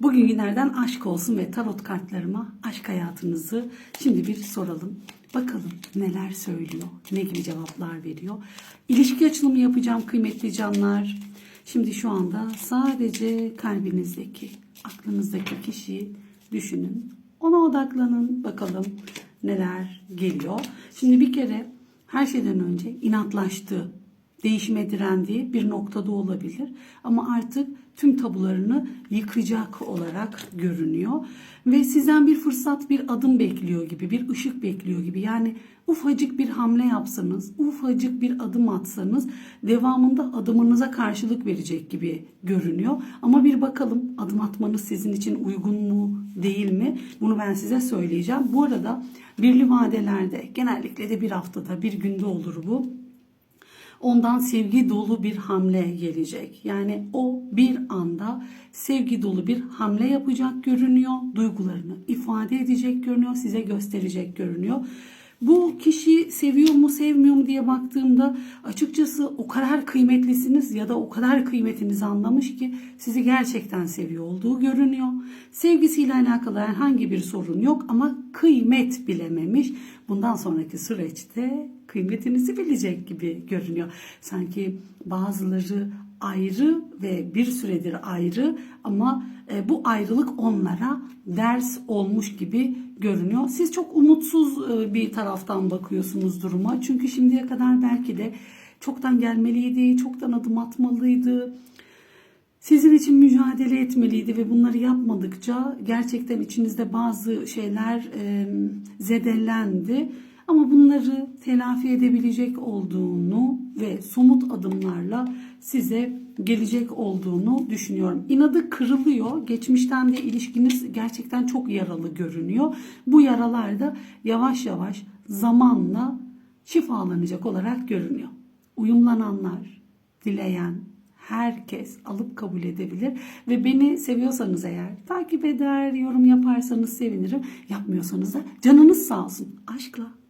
Bugün günlerden aşk olsun ve tarot kartlarıma aşk hayatınızı şimdi bir soralım. Bakalım neler söylüyor, ne gibi cevaplar veriyor. İlişki açılımı yapacağım kıymetli canlar. Şimdi şu anda sadece kalbinizdeki, aklınızdaki kişiyi düşünün. Ona odaklanın bakalım neler geliyor. Şimdi bir kere her şeyden önce inatlaştı, değişime direndiği bir noktada olabilir. Ama artık tüm tabularını yıkacak olarak görünüyor. Ve sizden bir fırsat, bir adım bekliyor gibi, bir ışık bekliyor gibi. Yani ufacık bir hamle yapsanız, ufacık bir adım atsanız devamında adımınıza karşılık verecek gibi görünüyor. Ama bir bakalım adım atmanız sizin için uygun mu, değil mi? Bunu ben size söyleyeceğim. Bu arada birli vadelerde genellikle de bir haftada, bir günde olur bu ondan sevgi dolu bir hamle gelecek. Yani o bir anda sevgi dolu bir hamle yapacak görünüyor. Duygularını ifade edecek görünüyor, size gösterecek görünüyor. Bu kişi seviyor mu sevmiyor mu diye baktığımda açıkçası o kadar kıymetlisiniz ya da o kadar kıymetinizi anlamış ki sizi gerçekten seviyor olduğu görünüyor. Sevgisiyle alakalı herhangi bir sorun yok ama kıymet bilememiş. Bundan sonraki süreçte kıymetinizi bilecek gibi görünüyor. Sanki bazıları ayrı ve bir süredir ayrı ama e, bu ayrılık onlara ders olmuş gibi görünüyor. Siz çok umutsuz e, bir taraftan bakıyorsunuz duruma. Çünkü şimdiye kadar belki de çoktan gelmeliydi, çoktan adım atmalıydı. Sizin için mücadele etmeliydi ve bunları yapmadıkça gerçekten içinizde bazı şeyler e, zedelendi. Ama bunları telafi edebilecek olduğunu ve somut adımlarla size gelecek olduğunu düşünüyorum. İnadı kırılıyor. Geçmişten de ilişkiniz gerçekten çok yaralı görünüyor. Bu yaralar da yavaş yavaş zamanla şifalanacak olarak görünüyor. Uyumlananlar, dileyen, herkes alıp kabul edebilir ve beni seviyorsanız eğer takip eder, yorum yaparsanız sevinirim. Yapmıyorsanız da canınız sağ olsun. Aşkla.